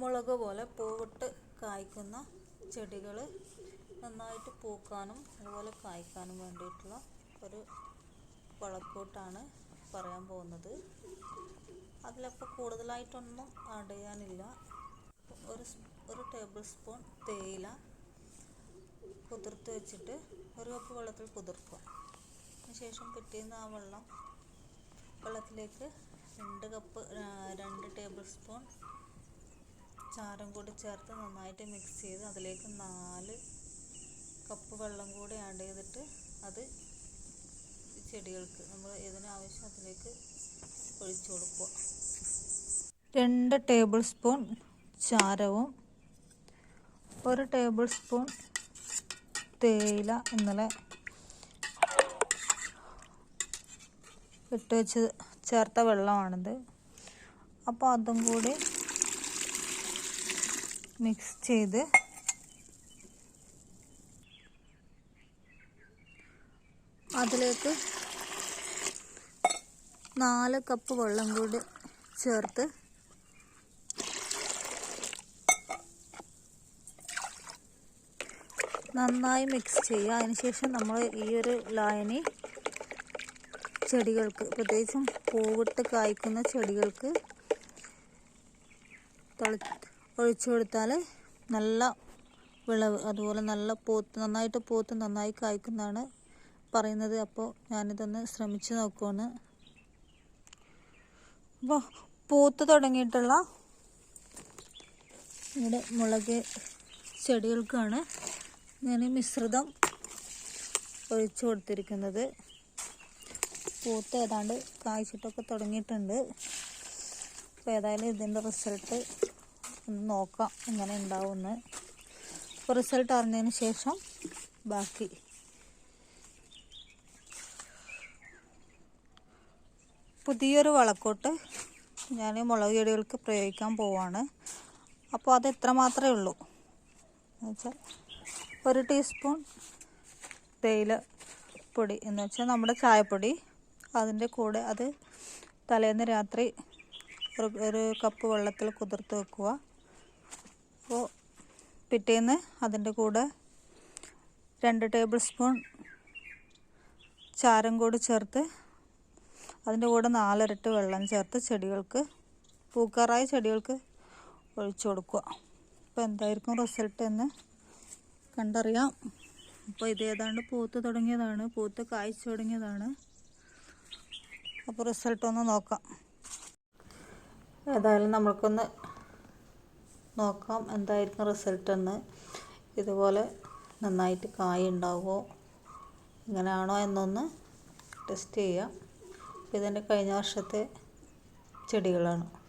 മുളക് പോലെ പൂവിട്ട് കായ്ക്കുന്ന ചെടികൾ നന്നായിട്ട് പൂക്കാനും അതുപോലെ കായ്ക്കാനും വേണ്ടിയിട്ടുള്ള ഒരു വളക്കൂട്ടാണ് പറയാൻ പോകുന്നത്. അതിലപ്പോൾ കൂടുതലായിട്ടൊന്നും ആഡ് ചെയ്യാനില്ല. ഒരു ഒരു ടേബിൾ സ്പൂൺ തേയില കുതിർത്ത് വെച്ചിട്ട് ഒരു കപ്പ് വെള്ളത്തിൽ കുതിർക്കുക. അതിനുശേഷം പിറ്റേന്ന് ആ വെള്ളം വെള്ളത്തിലേക്ക് രണ്ട് കപ്പ് രണ്ട് ടേബിൾ സ്പൂൺ ചാരം കൂടി ചേർത്ത് നന്നായിട്ട് മിക്സ് ചെയ്ത് അതിലേക്ക് നാല് കപ്പ് വെള്ളം കൂടി ആഡ് ചെയ്തിട്ട് അത് ചെടികൾക്ക് നമ്മൾ ഇതിനാവശ്യം അതിലേക്ക് ഒഴിച്ചു കൊടുക്കുക. രണ്ട് ടേബിൾ സ്പൂൺ ചാരവും ഒരു ടേബിൾ സ്പൂൺ തേയില ഇന്നലെ ഇട്ട് വെച്ച് ചേർത്ത വെള്ളമാണിത്. അപ്പോൾ അതും കൂടി മിക്സ് ചെയ്ത് അതിലേക്ക് നാല് കപ്പ് വെള്ളം കൂടി ചേർത്ത് നന്നായി മിക്സ് ചെയ്യുക. അതിനുശേഷം നമ്മൾ ഈ ഒരു ലായനി ചെടികൾക്ക് പ്രത്യേകിച്ചും പൂവിട്ട് കായ്ക്കുന്ന ചെടികൾക്ക് തളി ഒഴിച്ചു കൊടുത്താൽ നല്ല വിളവ് അതുപോലെ നല്ല പോത്ത് നന്നായിട്ട് പോത്ത് നന്നായി കായ്ക്കുന്നതാണ് പറയുന്നത്. അപ്പോൾ ഞാനിതൊന്ന് ശ്രമിച്ചു നോക്കുവാണ്. അപ്പോൾ പൂത്ത് തുടങ്ങിയിട്ടുള്ള ഇവിടെ മുളക് ചെടികൾക്കാണ് ഞാൻ മിശ്രിതം ഒഴിച്ചു കൊടുത്തിരിക്കുന്നത്. പൂത്ത് ഏതാണ്ട് കായ്ച്ചിട്ടൊക്കെ തുടങ്ങിയിട്ടുണ്ട്. അപ്പോൾ ഏതായാലും ഇതിന്റെ റിസൾട്ട് ഒന്ന് നോക്കാം എങ്ങനെ ഉണ്ടാവുമെന്ന്. റിസൾട്ട് അറിഞ്ഞതിന് ശേഷം ബാക്കി. പുതിയൊരു വളക്കോട്ട് ഞാൻ മുളക് ചെടികൾക്ക് പ്രയോഗിക്കാൻ പോവാണ്. അപ്പോൾ അത് എത്ര മാത്രമേ ഉള്ളൂ. എന്നുവെച്ചാൽ ഒരു ടീസ്പൂൺ തേയില പൊടി എന്ന് വെച്ചാൽ നമ്മുടെ ചായപ്പൊടി. അതിന്റെ കൂടെ അത് തലേന്ന് രാത്രി ഒരു കപ്പ് വെള്ളത്തിൽ കുതിർത്ത് വെക്കുക. പിറ്റേന്ന് അതിന്റെ കൂടെ രണ്ട് ടേബിൾ സ്പൂൺ ചാരം കൂടി ചേർത്ത് അതിന്റെ കൂടെ നാലരട്ട് വെള്ളം ചേർത്ത് ചെടികൾക്ക് പൂക്കാറായ ചെടികൾക്ക് ഒഴിച്ചു കൊടുക്കുക. അപ്പോൾ എന്തായിരിക്കും റിസൾട്ട് എന്ന് കണ്ടറിയാം. അപ്പോൾ ഇത് ഏതാണ്ട് പൂത്ത് തുടങ്ങിയതാണ്. പൂത്ത് കായ്ച്ചു തുടങ്ങിയതാണ്. അപ്പോൾ റിസൾട്ടൊന്ന് നോക്കാം. ഏതായാലും നമ്മൾക്കൊന്ന് നോക്കാം എന്തായിരിക്കും റിസൾട്ട് എന്ന്. ഇതുപോലെ നന്നായിട്ട് കായ ഉണ്ടാവുമോ? ഇങ്ങനെയാണോ എന്നൊന്ന് ടെസ്റ്റ് ചെയ്യാം. ഇതെന്റെ കഴിഞ്ഞ വർഷത്തെ ചെടികളാണ്.